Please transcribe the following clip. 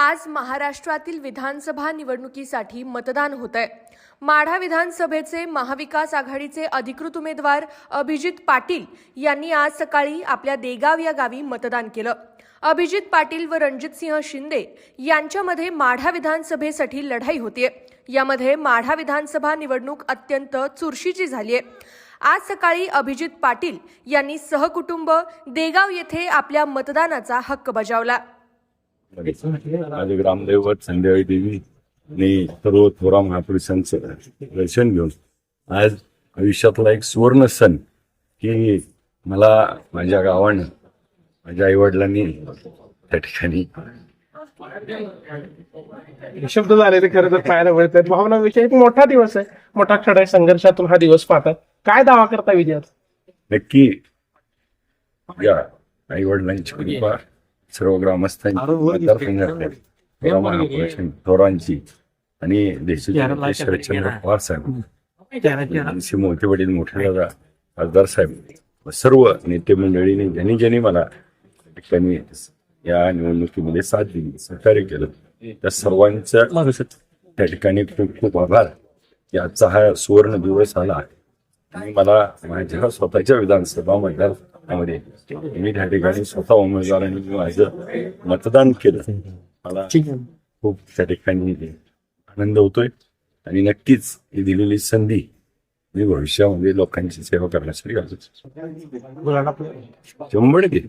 आज महाराष्ट्रातील विधानसभा निवडणुकीसाठी मतदान होत आहे माढा विधानसभेचे महाविकास आघाडीचे अधिकृत उमेदवार अभिजित पाटील यांनी आज सकाळी आपल्या देगाव या गावी मतदान केलं. अभिजित पाटील व रणजितसिंह शिंदे यांच्यामध्ये माढा विधानसभेसाठी लढाई होतीये. यामध्ये माढा विधानसभा निवडणूक अत्यंत चुरशीची झालीय. आज सकाळी अभिजित पाटील यांनी सहकुटुंब देगाव येथे आपल्या मतदानाचा हक्क बजावला. माझे ग्रामदैवत संध्याकाळी देवी आणि सर्व थोरा महापुरुषांचं दर्शन घेऊन आज आयुष्यातला एक सुवर्ण सण की मला माझ्या गावानं माझ्या आईवडिलांनी त्या ठिकाणी शब्द झाले ते खरं तर पाहायला मिळतात. भावनाविषयी एक मोठा दिवस आहे. मोठा आहे. संघर्षातून हा दिवस पाहतात. काय दावा करता विजयाचा? नक्की या आई वडिलांची कृपा सर्व थोरांची आणि देशाचे पवार साहेब मोठे वडील मोठे दादा खासदार साहेब सर्व नेते मंडळीने ज्यांनी ज्यांनी मला त्यांनी या निवडणुकीमध्ये साथ दिली सहकार्य केलं त्या सर्वांचं त्या ठिकाणी खूप खूप आभार आजचा हा सुवर्ण दिवस आला आणि मला माझ्या स्वतःच्या विधानसभा मतदारसंघामध्ये मी त्या ठिकाणी स्वतः उमेदवारांनी माझं मतदान केलं मला खूप त्या ठिकाणी आनंद होतोय. आणि नक्कीच ही दिलेली संधी मी भविष्यामध्ये लोकांची सेवा करण्यासाठी घालतो शंभर टक्के.